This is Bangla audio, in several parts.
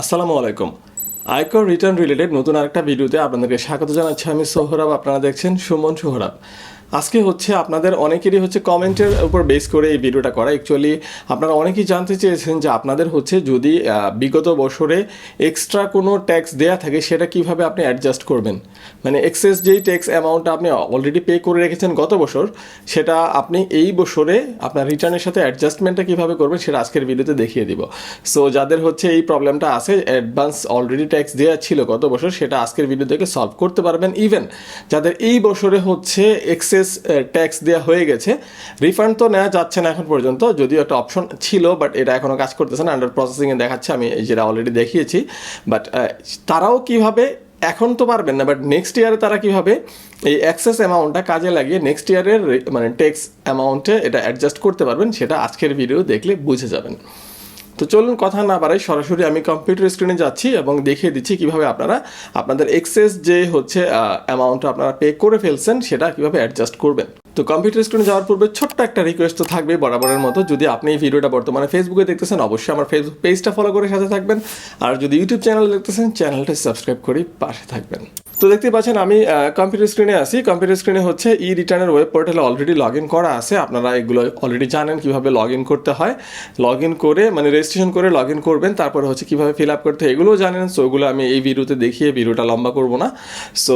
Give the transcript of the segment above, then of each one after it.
আসসালামু আলাইকুম। আয়কর রিটার্ন রিলেটেড নতুন আরেকটা ভিডিওতে আপনাদেরকে স্বাগত জানাচ্ছি। আমি সোহরাব, আপনারা দেখছেন সুমন সোহরাব। আজকে হচ্ছে আপনাদের অনেকেরই হচ্ছে কমেন্টের উপর বেস করে এই ভিডিওটা করা। অ্যাকচুয়ালি আপনারা অনেকেই জানতে চেয়েছেন যে আপনাদের হচ্ছে যদি বিগত বছরে এক্সট্রা কোনো ট্যাক্স দেয়া থাকে, সেটা কীভাবে আপনি অ্যাডজাস্ট করবেন? মানে এক্সেস যেই ট্যাক্স অ্যামাউন্টটা আপনি অলরেডি পে করে রেখেছেন গত বছর, সেটা আপনি এই বছরে আপনার রিটার্নের সাথে অ্যাডজাস্টমেন্টটা কীভাবে করবেন, সেটা আজকের ভিডিওতে দেখিয়ে দিব। সো যাদের হচ্ছে এই প্রবলেমটা আছে অ্যাডভান্স অলরেডি ট্যাক্স দেওয়া ছিল গত বছর, সেটা আজকের ভিডিও থেকে সলভ করতে পারবেন। ইভেন যাদের এই বছরে হচ্ছে এক্সেস ট্যাক্স দেওয়া হয়ে গেছে। রিফান্ড তো নেওয়া যাচ্ছে না এখন পর্যন্ত, যদিও একটা অপশন ছিল বাট এটা এখনও কাজ করতেছে না। আন্ডার প্রসেসিংয়ে দেখাচ্ছে, আমি যেটা অলরেডি দেখিয়েছি। বাট তারাও কীভাবে, এখন তো পারবেন না বাট নেক্সট ইয়ারে তারা কীভাবে, এই অ্যাক্সেস অ্যামাউন্টটা কাজে লাগিয়ে নেক্সট ইয়ারের মানে ট্যাক্স অ্যামাউন্টে এটা অ্যাডজাস্ট করতে পারবেন, সেটা আজকের ভিডিও দেখলে বুঝে যাবেন। তো চলুন কথা না বাড়াই, সরাসরি আমি কম্পিউটার স্ক্রিনে যাচ্ছি এবং দেখিয়ে দিচ্ছি কীভাবে আপনারা আপনাদের এক্সেস যে হচ্ছে অ্যামাউন্টটা আপনারা পে করে ফেলছেন, সেটা কীভাবে অ্যাডজাস্ট করবেন। তো কম্পিউটার স্ক্রিনে যাওয়ার পূর্বে ছোট্ট একটা রিকোয়েস্ট তো থাকবে বরাবরের মতো। যদি আপনি এই ভিডিওটা বর্তমানে ফেসবুকে দেখতেছেন, অবশ্যই আমার ফেসবুক পেজটা ফলো করে সাথে থাকবেন। আর যদি ইউটিউব চ্যানেল দেখতেছেন চ্যানেলটা সাবস্ক্রাইব করে পাশে থাকবেন। তো দেখতে পাচ্ছেন, আমি কম্পিউটার স্ক্রিনে আছি। কম্পিউটার স্ক্রিনে হচ্ছে ই রিটার্নের ওয়েব পোর্টালে অলরেডি লগ ইন করা আছে। আপনারা এগুলো অলরেডি জানেন কীভাবে লগ ইন করতে হয়। লগ ইন করে মানে রেজিস্ট্রেশন করে লগ ইন করবেন। তারপরে হচ্ছে কীভাবে ফিল আপ করতে হয় এগুলোও জানেন। সো ওগুলো আমি এই ভিডিওতে দেখিয়ে ভিডিওটা লম্বা করব না। সো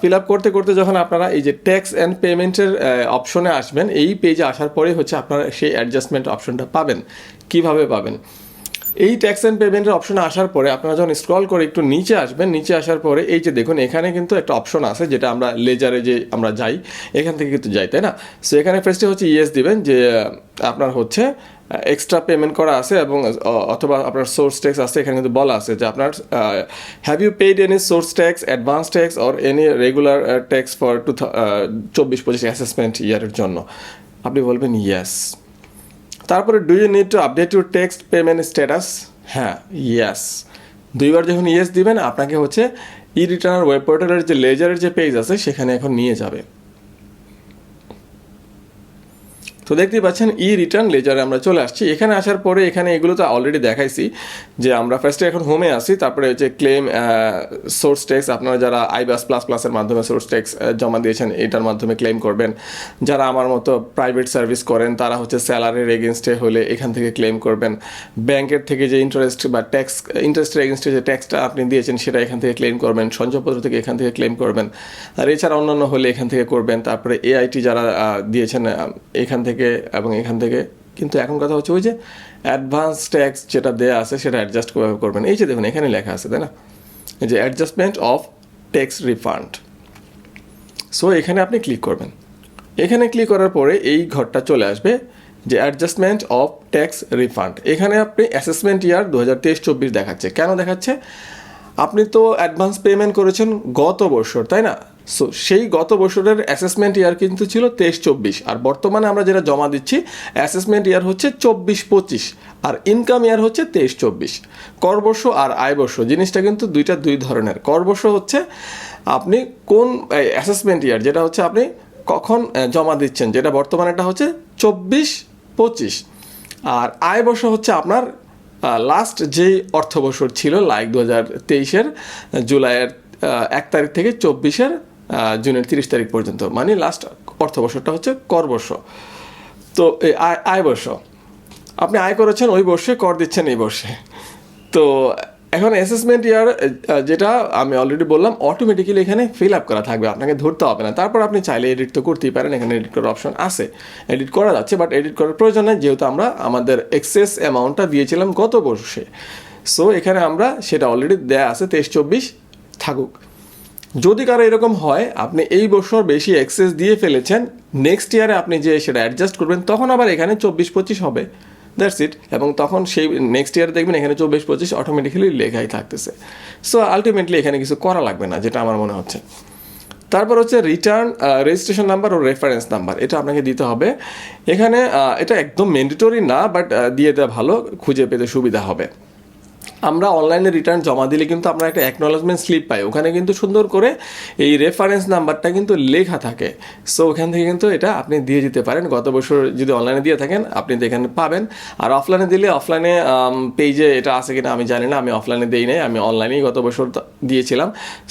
ফিল আপ করতে করতে যখন আপনারা এই যে ট্যাক্স অ্যান্ড পেমেন্টের অপশনে আসবেন, এই পেজে আসার পরে হচ্ছে আপনারা সেই অ্যাডজাস্টমেন্ট অপশনটা পাবেন। কীভাবে পাবেন? এই ট্যাক্স অ্যান্ড পেমেন্টের অপশনে আসার পরে আপনারা যখন স্ক্রল করে একটু নিচে আসবেন, নিচে আসার পরে এই যে দেখুন, এখানে কিন্তু একটা অপশন আছে যেটা আমরা লেজারে যে আমরা যাই, এখান থেকে কিন্তু যাই, তাই না? সো এখানে ফার্স্টে হচ্ছে ইয়েস দিবেন যে আপনার হচ্ছে এক্সট্রা পেমেন্ট করা আছে এবং অথবা আপনার সোর্স ট্যাক্স আছে, এখানে কিন্তু বলা আছে যে আপনার have you paid any source tax advance tax or any regular tax for two চব্বিশ পঁচিশ অ্যাসেসমেন্ট ইয়ারের জন্য? আপনি বলবেন ইয়েস তারপরে do you need to update your tax payment status হ্যাঁ ইয়াস দুইবার যখন ইয়েস দিবেন, আপনাকে হচ্ছে ই রিটার্নার ওয়েব পোর্টালের যে লেজারের যে পেজ আছে, সেখানে এখন নিয়ে যাবে। তো দেখতেই পাচ্ছেন, ই রিটার্ন লেজারে আমরা চলে আসছি। এখানে আসার পরে এখানে এগুলো তো অলরেডি দেখাইছি, যে আমরা ফার্স্টে এখন হোমে আসি তারপরে হচ্ছে ক্লেম সোর্স ট্যাক্স আপনারা যারা আইবাস প্লাস প্লাসের মাধ্যমে সোর্স ট্যাক্স জমা দিয়েছেন, এটার মাধ্যমে ক্লেম করবেন। যারা আমার মতো প্রাইভেট সার্ভিস করেন, তারা হচ্ছে স্যালারির এগেনস্টে হলে এখান থেকে ক্লেম করবেন। ব্যাংকের থেকে যে ইন্টারেস্ট বা ট্যাক্স ইন্টারেস্টের এগেনস্টে যে ট্যাক্সটা আপনি দিয়েছেন, সেটা এখান থেকে ক্লেম করবেন, সঞ্চয়পত্র থেকে এখান থেকে ক্লেম করবেন। আর এছাড়া অন্যান্য হলে এখান থেকে করবেন। তারপরে এআইটি যারা দিয়েছেন এখান থেকে এবং এখান থেকে। কিন্তু এখন কথা হচ্ছে ওই যে অ্যাডভান্স ট্যাক্স যেটা দেয়া আছে, সেটা অ্যাডজাস্ট কীভাবে করবেন? এই যে দেখুন, এখানে লেখা আছে, তাই না? যে adjustment of tax refund so এখানে আপনি ক্লিক করবেন। এখানে ক্লিক করার পরে এই ঘরটা চলে আসবে যে অ্যাডজাস্টমেন্ট অফ ট্যাক্স রিফান্ড এখানে আপনি অ্যাসেসমেন্ট ইয়ার দু হাজার তেইশ চব্বিশ দেখাচ্ছে। কেন দেখাচ্ছে? আপনি তো অ্যাডভান্স পেমেন্ট করেছেন গত বছর, তাই না? সো সেই গত বছরের অ্যাসেসমেন্ট ইয়ার কিন্তু ছিল তেইশ চব্বিশ। আর বর্তমানে আমরা যেটা জমা দিচ্ছি অ্যাসেসমেন্ট ইয়ার হচ্ছে চব্বিশ পঁচিশ, আর ইনকাম ইয়ার হচ্ছে তেইশ চব্বিশ। করবর্ষ আর আয়বর্ষ, জিনিসটা কিন্তু দুইটা দুই ধরনের। করবর্ষ হচ্ছে আপনি কোন অ্যাসেসমেন্ট ইয়ার যেটা হচ্ছে আপনি কখন জমা দিচ্ছেন, যেটা বর্তমানে এটা হচ্ছে চব্বিশ পঁচিশ। আর আয় বর্ষ হচ্ছে আপনার লাস্ট যেই অর্থ বছর ছিল লাইক দু হাজার তেইশের জুলাইয়ের এক তারিখ থেকে চব্বিশের জুনের তিরিশ তারিখ পর্যন্ত। মানে লাস্ট অর্থ বছরটা হচ্ছে কর বর্ষ। তো এই আয় আয় বর্ষ। আপনি আয় করেছেন, ওই বর্ষে কর দিচ্ছেন এই বর্ষে। তো, এখন অ্যাসেসমেন্ট ইয়ার যেটা আমি অলরেডি বললাম অটোমেটিক্যালি এখানে ফিল আপ করা থাকবে, আপনাকে ধরতে হবে না। তারপর আপনি চাইলে এডিট তো করতেই পারেন, এখানে এডিট করার অপশন আছে। এডিট করা যাচ্ছে বাট এডিট করার প্রয়োজন নেই, যেহেতু আমরা আমাদের এক্সেস অ্যামাউন্টটা দিয়েছিলাম গত বর্ষে। সো এখানে আমরা সেটা অলরেডি দেয়া আছে, তেইশ, চব্বিশ থাকুক। যদি কারও এরকম হয়, আপনি এই বছর বেশি এক্সেস দিয়ে ফেলেছেন নেক্সট ইয়ারে আপনি যে সেটা অ্যাডজাস্ট করবেন, তখন আবার এখানে চব্বিশ পঁচিশ হবে। দ্যাটস ইট এবং তখন সেই নেক্সট ইয়ার দেখবেন এখানে চব্বিশ পঁচিশ অটোমেটিক্যালি লেখাই থাকতেছে। সো আলটিমেটলি এখানে কিছু করা লাগবে না, যেটা আমার মনে হচ্ছে। তারপর হচ্ছে রিটার্ন রেজিস্ট্রেশন নাম্বার ও রেফারেন্স নাম্বার এটা আপনাকে দিতে হবে। এখানে এটা একদম ম্যান্ডেটরি না বাট দিয়ে দেওয়া ভালো, খুঁজে পেতে সুবিধা হবে। আমরা অনলাইনে রিটার্ন জমা দিলে কিন্তু আমরা একটা অ্যাকনোলজমেন্ট স্লিপ পাই। ওখানে কিন্তু সুন্দর করে এই রেফারেন্স নাম্বারটা কিন্তু লেখা থাকে। সো ওখান থেকে কিন্তু এটা আপনি দিয়ে দিতে পারেন। গত বছর যদি অনলাইনে দিয়ে থাকেন, আপনি তো এখানে পাবেন। আর অফলাইনে দিলে অফলাইনে পেজে এটা আছে কিনা আমি জানি না। আমি অফলাইনে দিই নাই। আমি অনলাইনেই গত বছর দিয়েছিলাম।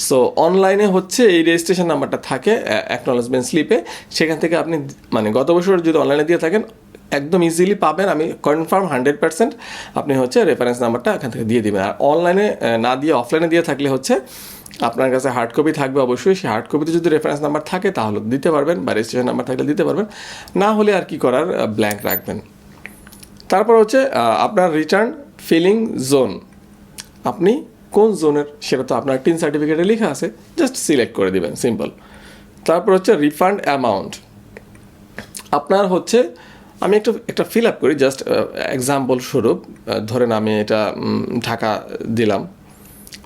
সো অনলাইনে হচ্ছে এই রেজিস্ট্রেশন নাম্বারটা থাকে অ্যাকনোলজমেন্ট স্লিপে সেখান থেকে আপনি মানে গত বছর যদি অনলাইনে দিয়ে থাকেন একদম ইজিলি পাবেন। আমি কনফার্ম হান্ড্রেড পার্সেন্ট আপনি হচ্ছে রেফারেন্স নাম্বারটা এখান থেকে দিয়ে দিবেন। আর অনলাইনে না দিয়ে অফলাইনে দিয়ে থাকলে হচ্ছে আপনার কাছে হার্ড কপি থাকবে অবশ্যই। সেই হার্ড কপিতে যদি রেফারেন্স নাম্বার থাকে তাহলে দিতে পারবেন বা রেজিস্ট্রেশন নাম্বার থাকলে দিতে পারবেন। না হলে আর কি করার ব্ল্যাঙ্ক রাখবেন। তারপর হচ্ছে আপনার রিটার্ন ফিলিং জোন আপনি কোন জোনের সেটা তো আপনার টিন সার্টিফিকেটে লেখা আছে জাস্ট সিলেক্ট করে দিবেন সিম্পল তারপর হচ্ছে রিফান্ড অ্যামাউন্ট আপনার হচ্ছে আমি একটু, একটা ফিল আপ করি জাস্ট এক্সাম্পল স্বরূপ ধরেন আমি এটা ঢাকা দিলাম,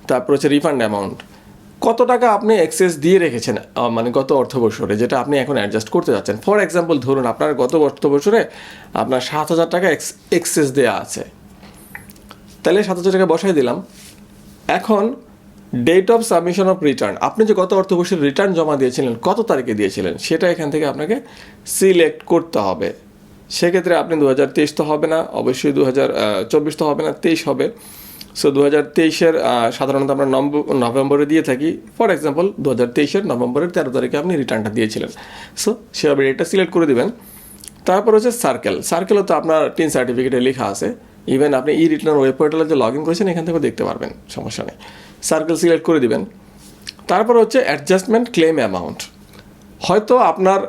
তারপর হচ্ছে রিফান্ড অ্যামাউন্ট কত টাকা আপনি এক্সেস দিয়ে রেখেছেন মানে গত অর্থ বছরে, যেটা আপনি এখন অ্যাডজাস্ট করতে যাচ্ছেন? ফর এক্সাম্পল ধরুন আপনার গত অর্থ বছরে আপনার সাত হাজার টাকা এক্সেস দেওয়া আছে। তাহলে সাত হাজার টাকা বসাই দিলাম। এখন date of submission of return আপনি যে গত অর্থ বছর রিটার্ন জমা দিয়েছিলেন, কত তারিখে দিয়েছিলেন, সেটা এখান থেকে আপনাকে সিলেক্ট করতে হবে। সেক্ষেত্রে আপনি দু হাজার তেইশ তো হবে না, অবশ্যই দু হাজার চব্বিশ তো হবে না, তেইশ হবে। সো দু হাজার তেইশের সাধারণত আমরা নভেম্বর দিয়ে থাকি। ফর এক্সাম্পল দু হাজার তেইশের নভেম্বরের তেরো তারিখে আপনি রিটার্নটা দিয়েছিলেন। সো সেভাবে এটা সিলেক্ট করে দেবেন। তারপর হচ্ছে সার্কেল সার্কেলও তো আপনার টিন সার্টিফিকেটে লেখা আছে। ইভেন আপনি ই রিটার্ন ওয়েব পোর্টালে যে লগ ইন করেছেন, এখান থেকেও দেখতে পারবেন, সমস্যা নেই। সার্কেল সিলেক্ট করে দিবেন। তারপর হচ্ছে অ্যাডজাস্টমেন্ট ক্লেম অ্যামাউন্ট হয়তো আপনার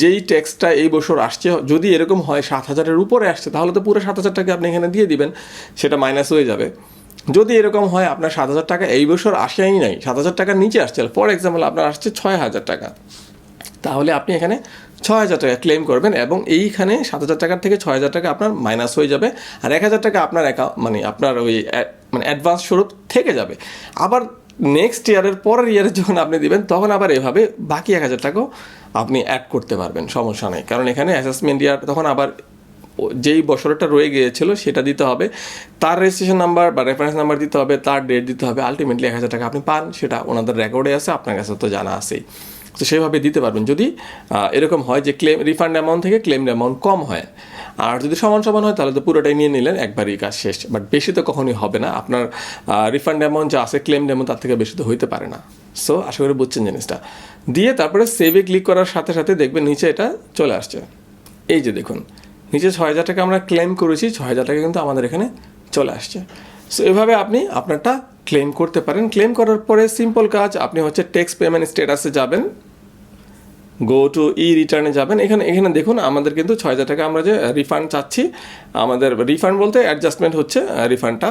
যেই ট্যাক্সটা এই বছর আসছে, যদি এরকম হয় সাত হাজারের উপরে আসছে, তাহলে তো পুরো সাত হাজার টাকা আপনি এখানে দিয়ে দিবেন, সেটা মাইনাস হয়ে যাবে। যদি এরকম হয়, আপনার সাত হাজার টাকা এই বছর আসেই নাই, সাত হাজার টাকার নিচে আসছে। ফর এক্সাম্পল আপনার আসছে ছয় হাজার টাকা। তাহলে আপনি এখানে ছয় হাজার টাকা ক্লেম করবেন এবং এইখানে সাত হাজার টাকার থেকে ছয় হাজার টাকা আপনার মাইনাস হয়ে যাবে। আর এক হাজার টাকা আপনার অ্যাকাউন্ট মানে আপনার ওই মানে অ্যাডভান্স স্বরূপ থেকে যাবে। আবার নেক্সট ইয়ারের পরের ইয়ারে যখন আপনি দিবেন, তখন আবার এভাবে বাকি এক হাজার টাকাও আপনি অ্যাড করতে পারবেন, সমস্যা নেই। কারণ এখানে অ্যাসেসমেন্ট ইয়ার তখন আবার যেই বছরটা রয়ে গিয়েছিল সেটা দিতে হবে, তার রেজিস্ট্রেশন নাম্বার বা রেফারেন্স নাম্বার দিতে হবে, তার ডেট দিতে হবে আলটিমেটলি এক হাজার টাকা আপনি পান, সেটা ওনাদের রেকর্ডে আছে, আপনার কাছে তো জানা আছেই। তো সেভাবে দিতে পারবেন। যদি এরকম হয় যে ক্লেম রিফান্ড অ্যামাউন্ট থেকে ক্লেম অ্যামাউন্ট কম হয় আর যদি সমান সমান হয়, তাহলে তো পুরোটাই নিয়ে নিলেন, একবারই কাজ শেষ। বাট বেশি তো কখনোই হবে না। আপনার রিফান্ড অ্যামাউন্ট যা আছে ক্লেম অ্যামাউন্ট তার থেকে বেশি তো হইতে পারে না। সো আশা করি বুঝছেন জিনিসটা। দিয়ে তারপরে সেভে ক্লিক করার সাথে সাথে দেখবেন নিচে এটা চলে আসছে। এই যে দেখুন, নিচে ছয় হাজার টাকা আমরা ক্লেম করেছি, ছয় হাজার টাকা কিন্তু আমাদের এখানে চলে আসছে। সো এভাবে আপনি আপনারটা ক্লেম করতে পারেন। ক্লেম করার পরে সিম্পল কাজ, আপনি হচ্ছে ট্যাক্স পেমেন্ট স্ট্যাটাসে যাবেন। গো টু ই রিটার্নে যাবেন। এখানে এখানে দেখুন, আমাদের কিন্তু ছয় হাজার টাকা আমরা যে রিফান্ড চাচ্ছি, আমাদের রিফান্ড বলতে অ্যাডজাস্টমেন্ট হচ্ছে রিফান্ডটা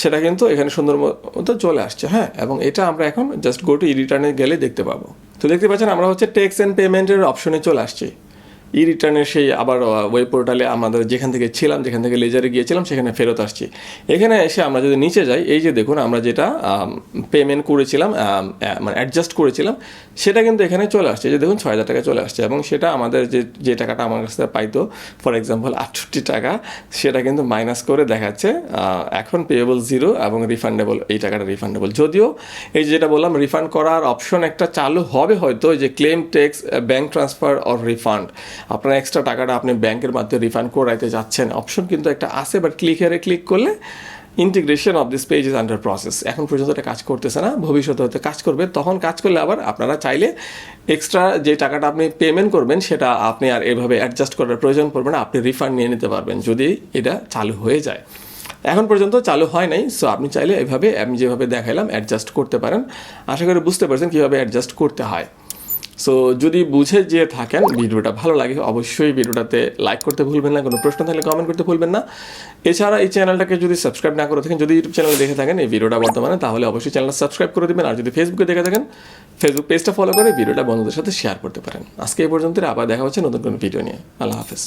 সেটা কিন্তু এখানে সুন্দর মতো চলে আসছে হ্যাঁ? এবং এটা আমরা এখন জাস্ট গো টু ই রিটার্নে গেলে দেখতে পাবো। তো দেখতে পাচ্ছেন, আমরা হচ্ছে ট্যাক্স অ্যান্ড পেমেন্টের অপশনে চলে আসছি। ই রিটার্নের সেই আবার ওয়েব পোর্টালে আমাদের যেখান থেকে ছিলাম, যেখান থেকে লেজারে গিয়েছিলাম, সেখানে ফেরত আসছি। এখানে এসে আমরা যদি নিচে যাই, এই যে দেখুন, আমরা যেটা পেমেন্ট করেছিলাম মানে অ্যাডজাস্ট করেছিলাম, সেটা কিন্তু এখানে চলে আসছে। যে দেখুন, ছয় হাজার টাকা চলে আসছে এবং সেটা আমাদের যে যে টাকাটা আমার কাছ পাইতো ফর এক্সাম্পল আটষট্টি টাকা, সেটা কিন্তু মাইনাস করে দেখাচ্ছে এখন পেয়েবল জিরো এবং রিফান্ডেবল এই টাকাটা রিফান্ডেবল যদিও এই যেটা বললাম রিফান্ড করার অপশন একটা চালু হবে হয়তো যে claim tax bank transfer or refund আপনার এক্সট্রা টাকাটা আপনি ব্যাংকের মাধ্যমে রিফান্ড করাইতে যাচ্ছেন। অপশন কিন্তু একটা আছে বাট ক্লিক হেরে ক্লিক করলে integration of this page is under process এখন পর্যন্ত এটা কাজ করতেছে না, ভবিষ্যতে হয়তো কাজ করবে। তখন কাজ করলে আবার আপনারা চাইলে এক্সট্রা যে টাকাটা আপনি পেমেন্ট করবেন, সেটা আপনি আর এভাবে অ্যাডজাস্ট করার প্রয়োজন পড়বে না, আপনি রিফান্ড নিয়ে নিতে পারবেন, যদি এটা চালু হয়ে যায়। এখন পর্যন্ত চালু হয় নাই সো আপনি চাইলে এভাবে, আমি যেভাবে দেখাইলাম অ্যাডজাস্ট করতে পারেন। আশা করি বুঝতে পারছেন কীভাবে অ্যাডজাস্ট করতে হয়। সো যদি বুঝে যে থাকেন ভিডিওটা ভালো লাগে, অবশ্যই ভিডিওটাতে লাইক করতে ভুলবেন না, কোনো প্রশ্ন থাকলে কমেন্ট করতে ভুলবেন না। এছাড়া এই চ্যানেলটাকে যদি সাবস্ক্রাইব না করে থাকেন, যদি ইউটিউব চ্যানেলে দেখে থাকেন এই ভিডিওটা বর্তমানে, তাহলে অবশ্যই চ্যানেলটা সাবস্ক্রাইব করে দেবেন। আর যদি ফেসবুকে দেখে থাকেন ফেসবুক পেজটা ফলো করে ভিডিওটা বন্ধুদের সাথে শেয়ার করতে পারেন। আজকে এই পর্যন্ত আবার দেখা হচ্ছে নতুন কোনো ভিডিও নিয়ে। আল্লাহ হাফেজ।